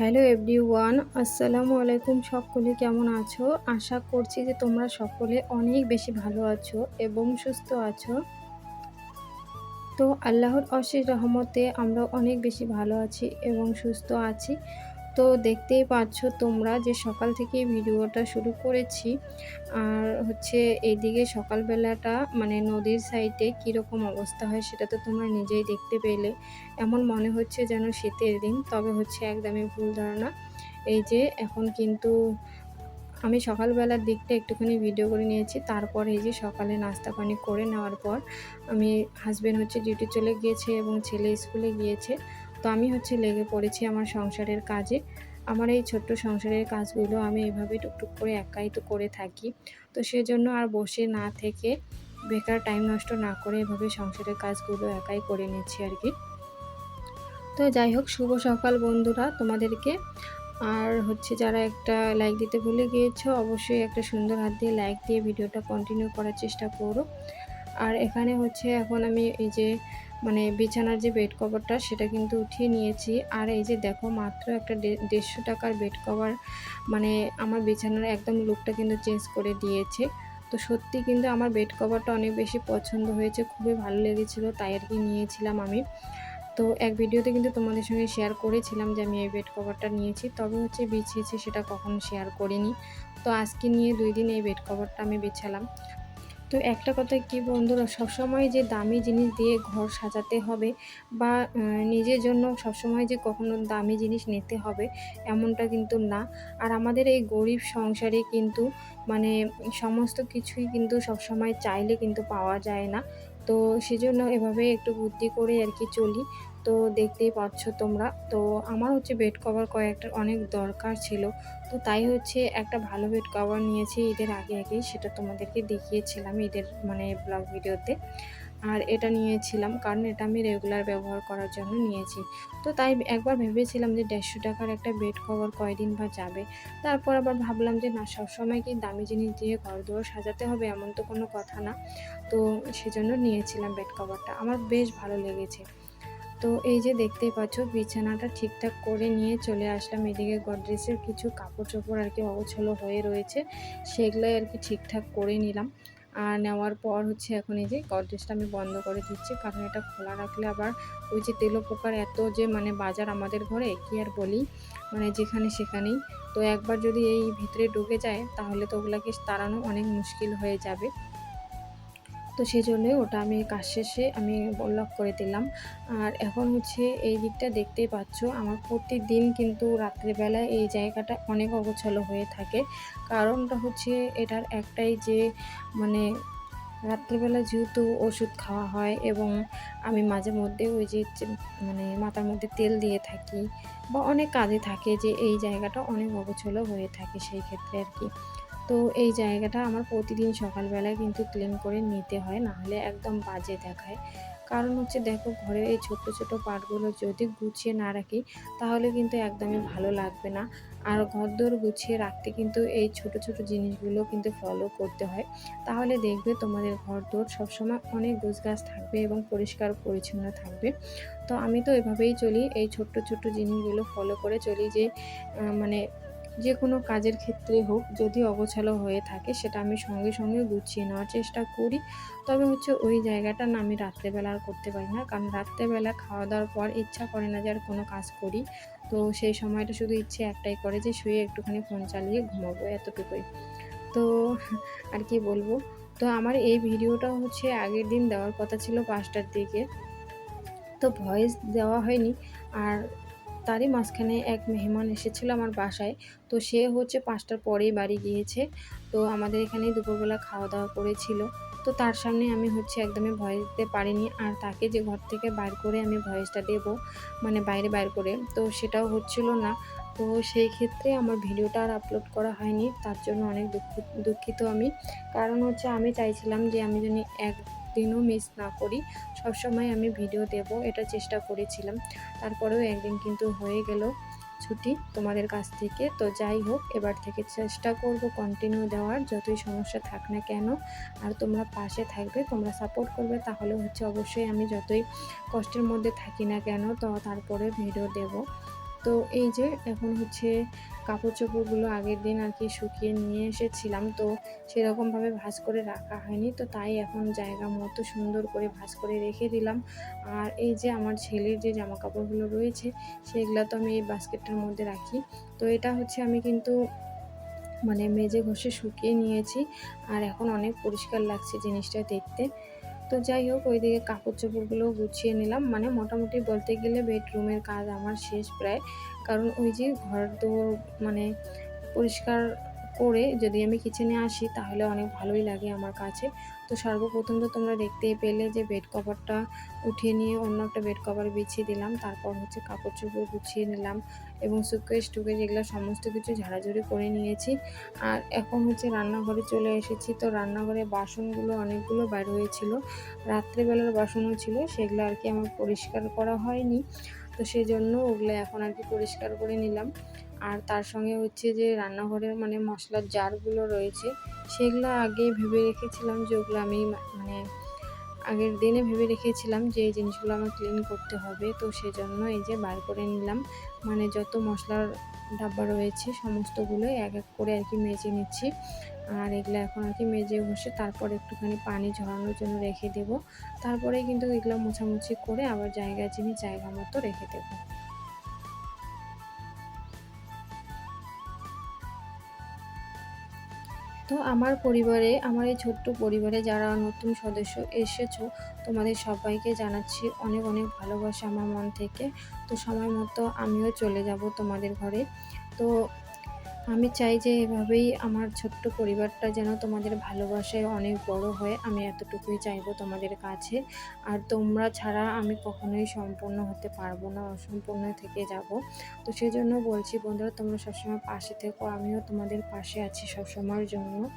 Hello every one আসসালামু আলাইকুম সকলে, কেমন আছো? আশা করছি যে তোমরা সকলে অনেক বেশি ভালো আছো এবং সুস্থ আছো। তো আল্লাহর অশেষ রহমতে আমরা অনেক বেশি ভালো আছি এবং সুস্থ আছি। তো দেখতেই পাচ্ছ তোমরা যে সকাল থেকে ভিডিওটা শুরু করেছি। আর হচ্ছে এইদিকে সকালবেলাটা মানে নদীর সাইডে কীরকম অবস্থা হয় সেটা তো তোমরা নিজেই দেখতে পেলে। এমন মনে হচ্ছে যেন শীতের দিন, তবে হচ্ছে একদমই ভুল ধারণা। এই যে এখন কিন্তু আমি সকালবেলার দিকটা একটুখানি ভিডিও করে নিয়েছি, তারপর এই যে সকালে নাস্তা পানি করে নেওয়ার পর আমি হাজব্যান্ড হচ্ছে ডিউটি চলে গিয়েছে এবং ছেলে স্কুলে গিয়েছে। তো আমি হচ্ছে লেগে পড়েছি আমার সংসারের কাজে। আমার এই ছোট্ট সংসারের কাজগুলো আমি এভাবে টুকটুক করে একাই তো করে থাকি। তো সেজন্য আর বসে না থেকে বেকার টাইম নষ্ট না করে এভাবে সংসারের কাজগুলো একাই করে নিচ্ছি আর কি। তো যাই হোক, শুভ সকাল বন্ধুরা তোমাদেরকে। আর হচ্ছে যারা একটা লাইক দিতে ভুলে গিয়েছো, অবশ্যই একটা সুন্দর হাত দিয়ে লাইক দিয়ে ভিডিওটা কন্টিনিউ করার চেষ্টা করো। আর এখানে হচ্ছে এখন আমি এই যে মানে বিছানার যে বেড কভারটা সেটা কিন্তু উঠিয়ে নিয়েছি। আর এই যে দেখো, মাত্র একটা দেড়শো টাকার বেড কভার মানে আমার বিছানার একদম লুকটা কিন্তু চেঞ্জ করে দিয়েছে। তো সত্যি কিন্তু আমার বেড কভারটা অনেক বেশি পছন্দ হয়েছে, খুবই ভালো লেগেছিলো, তাই আর কি নিয়েছিলাম আমি। তো এক ভিডিওতে কিন্তু তোমাদের সঙ্গে শেয়ার করেছিলাম যে আমি এই বেড কভারটা নিয়েছি, তবে হচ্ছে বিছিয়েছি, সেটা কখনো শেয়ার করিনি। তো আজকে নিয়ে দুই দিন এই বেড কভারটা আমি বিছালাম। তো একটা কথা কি বন্ধুরা, সবসময় যে দামি জিনিস দিয়ে ঘর সাজাতে হবে বা নিজের জন্য সবসময় যে কখনো দামি জিনিস নিতে হবে এমনটা কিন্তু না। আর আমাদের এই গরিব সংসারে কিন্তু মানে সমস্ত কিছুই কিন্তু সবসময় চাইলে কিন্তু পাওয়া যায় না। তো সেজন্য এভাবে একটু বুদ্ধি করে আর কি চলি। তো দেখতেই পাচ্ছ তোমরা। তো আমার হচ্ছে বেড কভার কয়েকটা অনেক দরকার ছিল। তো তাই হচ্ছে একটা ভালো বেড কভার নিয়েছি ঈদের আগে আগেই, সেটা তোমাদেরকে দেখিয়েছিলাম ঈদের মানে ব্লগ ভিডিওতে আর এটা নিয়েছিলাম কারণ এটা আমি রেগুলার ব্যবহার করার জন্য নিয়েছি। তো তাই একবার ভেবেছিলাম যে দেড়শো টাকার একটা বেড কভার কয়দিন বা যাবে। তারপর আবার ভাবলাম যে না, সবসময় কি দামি জিনিস দিয়ে ঘর দোর সাজাতে হবে এমন তো কোনো কথা না। তো সেজন্য নিয়েছিলাম বেড কভারটা আমার বেশ ভালো লেগেছে। তো এই যে দেখতেই পাচ্ছ, বিছানাটা ঠিকঠাক করে নিয়ে চলে আসলাম। এদিকে গডরেজের কিছু কাপড় চোপড় আর কি অগোছলো হয়ে রয়েছে, সেগুলোই আর কি ঠিকঠাক করে নিলাম। আর নেওয়ার পর হচ্ছে এখন এই যে গডরেজটা আমি বন্ধ করে দিচ্ছি। কারণ এটা খোলা রাখলে আবার ওই যে তেলো পোকার এত যে মানে বাজার আমাদের ঘরে, কি আর বলি? মানে যেখানে সেখানেই। তো একবার যদি এই ভিতরে ঢুকে যায়, তাহলে তো ওগুলাকে তাড়ানো অনেক মুশকিল হয়ে যাবে। তো সেই জন্যই ওটা আমি কাজ শেষে আমি লক করে দিলাম। আর এখন হচ্ছে এই দিকটা দেখতেই পাচ্ছ, আমার প্রতিদিন কিন্তু রাত্রেবেলায় এই জায়গাটা অনেক অগোছালো হয়ে থাকে। কারণটা হচ্ছে এটার একটাই যে মানে রাত্রিবেলা যেহেতু ওষুধ খাওয়া হয় এবং আমি মাঝে মধ্যে ওই যে মানে মাথার মধ্যে তেল দিয়ে থাকি বা অনেক কাজে থাকে যে এই জায়গাটা অনেক অগোছলো হয়ে থাকে সেই ক্ষেত্রে আর কি। তো এই জায়গাটা আমার প্রতিদিন সকালবেলায় কিন্তু ক্লিন করে নিতে হয়, নাহলে একদম বাজে দেখায়। কারণ হচ্ছে দেখো ঘরে এই ছোট ছোট পাটগুলো যদি গুছিয়ে না রাখি, তাহলে কিন্তু একদমই ভালো লাগবে না। আর ঘরদোর গুছিয়ে রাখতে কিন্তু এই ছোট ছোট জিনিসগুলো কিন্তু ফলো করতে হয়। তাহলে দেখবে তোমাদের ঘরদোর সবসময় অনেক গাছ থাকবে এবং পরিষ্কার পরিচ্ছন্ন থাকবে। তো আমি তো এভাবেই চলি, এই ছোট্ট ছোট্ট জিনিসগুলো ফলো করে চলি যে মানে যে কোনো কাজের ক্ষেত্রে হোক, যদি অগোছালো হয়ে থাকে, সেটা আমি সঙ্গে সঙ্গে গুছিয়ে নেওয়ার চেষ্টা করি। তবে হচ্ছে ওই জায়গাটা না আমি রাত্রেবেলা আর করতে পারি না। কারণ রাত্রেবেলা খাওয়া দাওয়ার পর ইচ্ছা করে না যে আর কোনো কাজ করি। তো সেই সময়টা শুধু ইচ্ছে একটাই করে যে শুয়ে একটুখানি ফোন চালিয়ে ঘুমাবো এতটুকুই। তো আর কি বলব? তো আমার এই ভিডিওটা হচ্ছে আগের দিন দেওয়ার কথা ছিল পাঁচটার দিকে। তো ভয়েস দেওয়া হয়নি। আর তারই মাঝখানে এক মেহমান এসেছিল আমার বাসায়। তো সে হচ্ছে পাঁচটার পরেই বাড়ি গিয়েছে। তো আমাদের এখানেই দুপুরবেলা খাওয়া দাওয়া করেছিল। তো তার সামনে আমি হচ্ছে একদমই ভয়েস দিতে পারিনি। আর তাকে যে ঘর থেকে বাইর করে আমি ভয়েসটা দেব মানে বাইরে বাইর করে, তো সেটাও হচ্ছিল না। তো সেই ক্ষেত্রে আমার ভিডিওটা আর আপলোড করা হয়নি। তার জন্য অনেক দুঃখ দুঃখিত আমি। কারণ হচ্ছে আমি চাইছিলাম যে আমি যদি এক একদিনও মিস না করি। সবসময় আমি ভিডিও দেব, এটা চেষ্টা করেছিলাম। তারপরেও একদিন কিন্তু হয়ে গেল ছুটি তোমাদের কাছ থেকে। তো যাই হোক, এবার থেকে চেষ্টা করব কন্টিনিউ দেওয়ার, যতই সমস্যা থাক না কেন। আর তোমরা পাশে থাকবে, তোমরা সাপোর্ট করবে, তাহলে হচ্ছে অবশ্যই আমি যতই কষ্টের মধ্যে থাকি না কেন, তো তারপরে ভিডিও দেব। তো এই যে এখন হচ্ছে কাপড় চোপড়গুলো আগের দিন আর কি শুকিয়ে নিয়ে এসেছিলাম, তো সেরকমভাবে ভাজ করে রাখা হয়নি। তো তাই এখন জায়গা মতো সুন্দর করে ভাজ করে রেখে দিলাম। আর এই যে আমার ছেলের যে জামা কাপড়গুলো রয়েছে, সেগুলো তো আমি এই বাস্কেটটার মধ্যে রাখি। তো এটা হচ্ছে আমি কিন্তু মানে মেজে ঘষে শুকিয়ে নিয়েছি। আর এখন অনেক পরিষ্কার লাগছে জিনিসটা দেখতে। তো যাই হোক, ওইদিকে কাপড় চোপড়গুলো গুছিয়ে নিলাম। মানে মোটামুটি বলতে গেলে বেডরুমের কাজ আমার শেষ প্রায়। কারণ ওই যে ঘর দৌড় মানে পরিষ্কার করে যদি আমি কিচেনে আসি, তাহলে অনেক ভালোই লাগে আমার কাছে। তো সর্বপ্রথম তো তোমরা দেখতেই পেলে যে বেড কভারটা উঠিয়ে নিয়ে অন্য একটা বেড কভার বিছিয়ে দিলাম, তারপর হচ্ছে কাপড় চোপড় গুছিয়ে নিলাম এবং সুকেশ টুকেশ এগুলো সমস্ত কিছু ঝাড়াঝুড়ি করে নিয়েছি। আর এখন হচ্ছে রান্নাঘরে চলে এসেছি, তো রান্নাঘরে বাসনগুলো অনেকগুলো বার হয়েছিল। রাত্রেবেলার বাসনও ছিল, সেগুলো আর কি আমার পরিষ্কার করা হয়নি। তো সেই জন্য ওগুলো এখন আর কি পরিষ্কার করে নিলাম। আর তার সঙ্গে হচ্ছে যে রান্নাঘরের মানে মশলার জারগুলো রয়েছে, সেগুলো আগে ভেবে রেখেছিলাম যে ওগুলো আমি মানে আগের দিনে ভেবে রেখেছিলাম যে এই জিনিসগুলো আমার ক্লিন করতে হবে। তো সেজন্য এই যে বার করে নিলাম। মানে যত মশলার ডাব্বা রয়েছে, সমস্তগুলোই এক এক করে আর কি মেজে নিচ্ছি। আর এগুলো এখন আর কি মেজে বসে তারপর একটুখানি পানি ঝরানোর জন্য রেখে দেব। তারপরে কিন্তু এগুলো মোছামুছি করে আবার জায়গা চিনি, জায়গা মতো রেখে দেবো। তো আমার পরিবারে, আমার এই ছোট্ট পরিবারে যারা নতুন সদস্য এসেছ, তোমাদের সবাইকে জানাচ্ছি অনেক অনেক ভালোবাসা আমার মন থেকে। তো সময় মতো আমিও চলে যাব তোমাদের ঘরে। তো আমি চাই যে এভাবেই আমার ছোট্ট পরিবারটা যেন তোমাদের ভালোবাসায় অনেক বড় হয়। আমি এতটুকুই চাইব তোমাদের কাছে। আর তোমরা ছাড়া আমি কখনোই সম্পূর্ণ হতে পারব না, অসম্পূর্ণ থেকে যাব। তো সেই জন্য বলছি বন্ধুরা, তোমরা সবসময় পাশে থেকো। আমিও তোমাদের পাশে আছি সবসময়ের জন্য।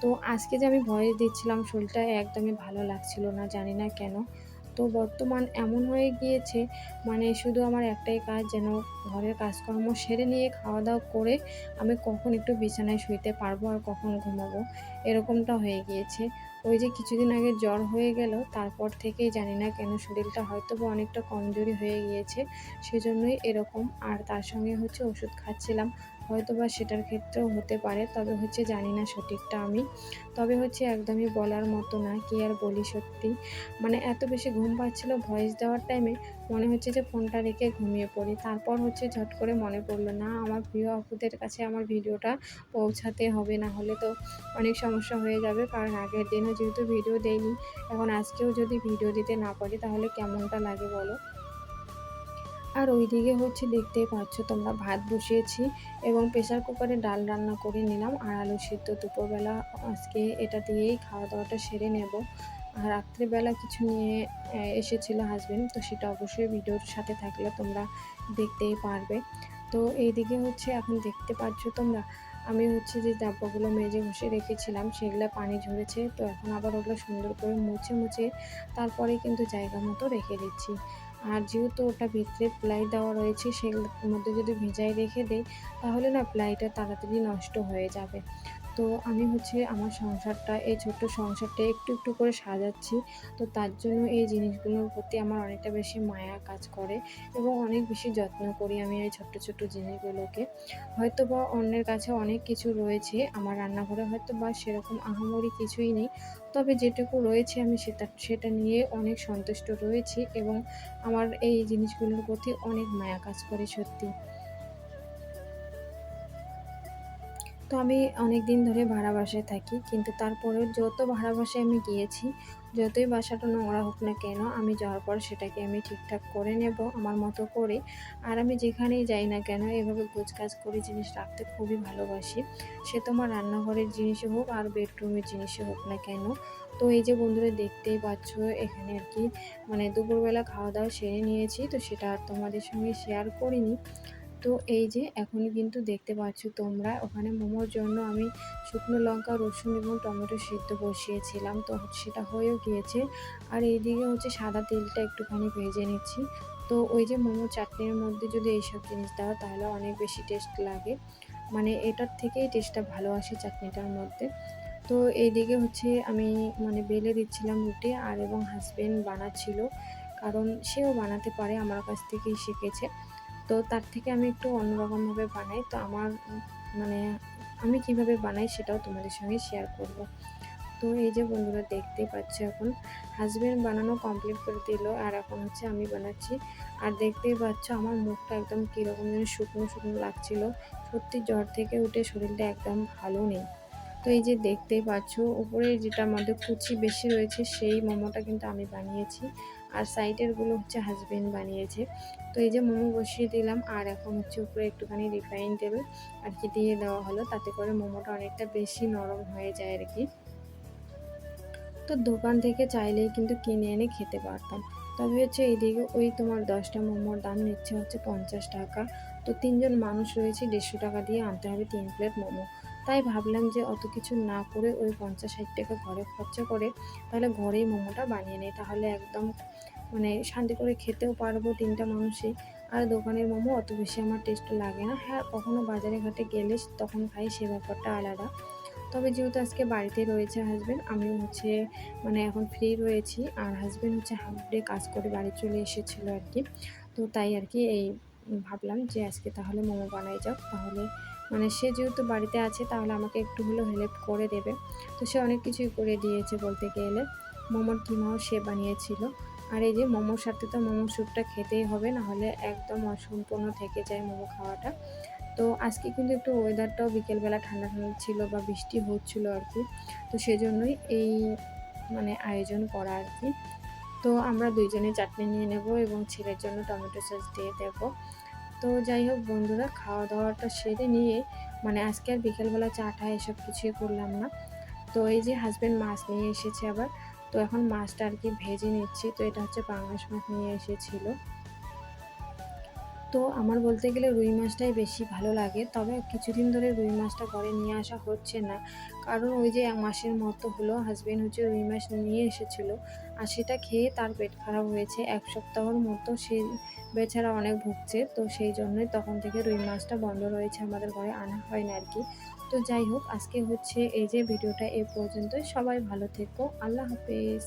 তো আজকে যে আমি ভয়েস দিচ্ছিলাম, শরীরটা একদমই ভালো লাগছিল না, জানি না কেন। তো বর্তমান এমন হয়ে গিয়েছে মানে শুধু আমার একটাই কাজ যেন ঘরের কাজকর্ম সেরে নিয়ে খাওয়া দাওয়া করে আমি কখন একটু বিছানায় শুইতে পারব আর কখন ঘুমাবো, এরকমটা হয়ে গিয়েছে। ওই যে কিছুদিন আগে জ্বর হয়ে গেল, তারপর থেকেই জানি না কেন শরীরটা হয়তো বা অনেকটা কমজোরি হয়ে গিয়েছে, সেজন্যই এরকম। আর তার সঙ্গে হচ্ছে ওষুধ খাচ্ছিলাম হয়তো বা সেটার ক্ষেত্রেও হতে পারে, তবে হচ্ছে জানি না সঠিকটা আমি। তবে হচ্ছে একদমই বলার মতো না, কি আর বলি সত্যি। মানে এত বেশি ঘুম পাচ্ছিলো ভয়েস দেওয়ার টাইমে মনে হচ্ছে যে ফোনটা রেখে ঘুমিয়ে পড়ি। তারপর হচ্ছে ঝট করে মনে পড়ল, না, আমার প্রিয় আপুদের কাছে আমার ভিডিওটা পৌঁছাতে হবে, না হলে তো অনেক সমস্যা হয়ে যাবে, কারণ আগের দিনও যেহেতু ভিডিও দেয়নি এখন আজকেও যদি ভিডিও দিতে না পারি, তাহলে কেমনটা লাগে বলো? আর ওইদিকে হচ্ছে দেখতেই পাচ্ছ তোমরা ভাত বসিয়েছি এবং প্রেশার কুকারে ডাল রান্না করে নিলাম আর আলু সিদ্ধ দুপুরবেলা। আজকে এটা দিয়েই খাওয়া দাওয়াটা সেরে নেব। আর রাত্রিবেলা কিছু নিয়ে এসেছিল হাজব্যান্ড তো সেটা অবশ্যই ভিডিওর সাথে থাকলে তোমরা দেখতেই পারবে। তো এইদিকে হচ্ছে এখন দেখতে পাচ্ছ তোমরা, আমি হচ্ছে যে ডাব্বাগুলো মেজে ঘষে রেখেছিলাম, সেগুলো পানি ঝরেছে, তো এখন আবার ওগুলো সুন্দর করে মুছে মুছে তারপরে কিন্তু জায়গা মতো রেখে দিচ্ছি। আর যেহেতু ওটা ভিতরে প্লাই দেওয়া রয়েছে, সেগুলোর মধ্যে যদি ভেজাই রেখে দেই, তাহলে না প্লাইটা তাড়াতাড়ি নষ্ট হয়ে যাবে। তো আমি হচ্ছে আমার সংসারটা, এই ছোট্ট সংসারটা একটু একটু করে সাজাচ্ছি। তো তার জন্য এই জিনিসগুলোর প্রতি আমার অনেকটা বেশি মায়া কাজ করে এবং অনেক বেশি যত্ন করি আমি এই ছোট্ট ছোট্ট জিনিসগুলোকে। হয়তো বা অন্যের কাছে অনেক কিছু রয়েছে, আমার রান্নাঘরে হয়তো বা সেরকম আহামরি কিছুই নেই। তবে যেটুকু রয়েছে আমি সেটা সেটা নিয়ে অনেক সন্তুষ্ট রয়েছি এবং আমার এই জিনিসগুলোর প্রতি অনেক মায়া কাজ করে সত্যি। তো আমি অনেক দিন ধরে ভাড়া বাসায় থাকি, কিন্তু তারপরেও যত ভাড়া বাসায় আমি গিয়েছি, যতই বাসাটা নোংরা হোক না কেন, আমি যাওয়ার পর সেটাকে আমি ঠিকঠাক করে নেব আমার মতো করে। আর আমি যেখানেই যাই না কেন, এভাবে কাজ করে জিনিস রাখতে খুবই ভালোবাসি। সে তোমার রান্নাঘরের জিনিসই হোক আর বেডরুমের জিনিসই হোক না কেন। তো এই যে বন্ধুরা দেখতেই পাচ্ছ, এখানে আর কি মানে দুপুরবেলা খাওয়া দাওয়া সেরে নিয়েছি, তো সেটা আর তোমাদের সঙ্গে শেয়ার করিনি। তো এই যে এখন কিন্তু দেখতে পাচ্ছ তোমরা, ওখানে মোমোর জন্য আমি শুকনো লঙ্কা, রসুন এবং টমেটো সিদ্ধ বসিয়েছিলাম। তো সেটা হয়েও গিয়েছে। আর এইদিকে হচ্ছে সাদা তেলটা একটুখানি ভেজে নিচ্ছি। তো ওই যে মোমো চাটনির মধ্যে যদি এইসব জিনিস দেওয়া তাহলে অনেক বেশি টেস্ট লাগে। মানে এটার থেকেই টেস্টটা ভালো আসে চাটনিটার মধ্যে। তো এইদিকে হচ্ছে আমি মানে বেলে দিচ্ছিলাম রুটি আর এবং হাজব্যান্ড বানাচ্ছিল। কারণ সেও বানাতে পারে, আমার কাছ থেকেই শিখেছে। তো তার থেকে আমি একটু অন্যরকমভাবে বানাই। তো আমার মানে আমি কীভাবে বানাই সেটাও তোমাদের সঙ্গে শেয়ার করব। তো এই যে বন্ধুরা দেখতেই পাচ্ছ এখন হাজব্যান্ড বানানো কমপ্লিট করে দিল আর এখন হচ্ছে আমি বানাচ্ছি। আর দেখতেই পাচ্ছ আমার মুখটা একদম কীরকম যেন শুকনো শুকনো লাগছিল। সত্যি জ্বর থেকে উঠে শরীরটা একদম ভালো নেই। তো এই যে দেখতেই পাচ্ছ, উপরে যেটা আমাদের কুচি বেশি রয়েছে, সেই মোমোটা কিন্তু আমি বানিয়েছি। আর সাইডেরগুলো হচ্ছে হাজবেন্ড বানিয়েছে। তো এই যে মোমো বসিয়ে দিলাম, আর এখন হচ্ছে উপরে একটুখানি রিফাইন তেল আর কি দিয়ে দেওয়া হলো, তাতে করে মোমোটা অনেকটা বেশি নরম হয়ে যায় আর কি তো দোকান থেকে চাইলেই কিন্তু কিনে এনে খেতে পারতাম। তবে হচ্ছে এইদিকে ওই তোমার দশটা মোমোর দাম নিচ্ছে হচ্ছে পঞ্চাশ টাকা। তো তিনজন মানুষ রয়েছে, দেড়শো টাকা দিয়ে আনতে হবে তিন প্লেট মোমো। তাই ভাবলাম যে অত কিছু না করে ওই পঞ্চাশ ষাট টাকা ঘরে খরচা করে তাহলে ঘরেই মোমোটা বানিয়ে নেই। তাহলে একদম মানে শান্তি করে খেতেও পারব তিনটা মানুষই। আর দোকানের মোমো অত বেশি আমার টেস্ট লাগে না। হ্যাঁ কখনো বাজারে ঘাটে গেলে তখন খাই, সে ব্যাপারটা আলাদা। তবে যেহেতু আজকে বাড়িতে রয়েছে হাজব্যান্ড আমি হচ্ছে মানে এখন ফ্রি রয়েছি। আর হাজব্যান্ড হচ্ছে হাফ ডে কাজ করে বাড়ি চলে এসেছিল আর কি। তো তাই আর কি এই ভাবলাম যে আজকে তাহলে মোমো বানাই যাক। তাহলে মানে সে যেহেতু বাড়িতে আছে, তাহলে আমাকে একটু হলেও হেল্প করে দেবে। তো সে অনেক কিছুই করে দিয়েছে বলতে গেলে। মোমোর কিমাও সে বানিয়েছিল। আর এই যে মোমোর সাথে তো মোমো স্যুপটা খেতেই হবে না হলে একদম অসম্পূর্ণ থেকে যায় মোমো খাওয়াটা। তো আজকে কিন্তু একটু ওয়েদারটাও বিকেলবেলা ঠান্ডা ঠান্ডা ছিল বা বৃষ্টি হচ্ছিল আর কি। তো সেজন্যই এই মানে আয়োজন করা আর কি। তো আমরা দুইজনে চাটনি নিয়ে নেব এবং ছেলের জন্য টমেটো সস দিয়ে দেব। তো যাই হোক বন্ধুরা খাওয়া দাওয়াটা সেরে নিয়ে মানে আজকে আর বিকেলবেলা চাটা এসব কিছুই করলাম না। তো এই যে হাজব্যান্ড মাছ নিয়ে এসেছে আবার, তো এখন মাছটা আর কি ভেজে নিচ্ছি। তো এটা হচ্ছে পাঙাশ মাছ নিয়ে এসেছিল। তো আমার বলতে গেলে রুই মাছটাই বেশি ভালো লাগে। তবে কিছুদিন ধরে রুই মাছটা ঘরে নিয়ে আসা হচ্ছে না। কারণ ওই যে মাসের মতো হলো হাজব্যান্ড হচ্ছে রুই মাছ নিয়ে এসেছিল আর সেটা খেয়ে তার পেট খারাপ হয়েছে। এক সপ্তাহর মতো সে বেচারা অনেক ভুগছে, তো সেই জন্যই তখন থেকে রুই মাছটা বন্ধ রয়েছে আমাদের ঘরে আনা হয় না আর কি তো যাই হোক, আজকে হচ্ছে এই যে ভিডিওটা এ পর্যন্তই। সবাই ভালো থেকো। আল্লাহ হাফেজ।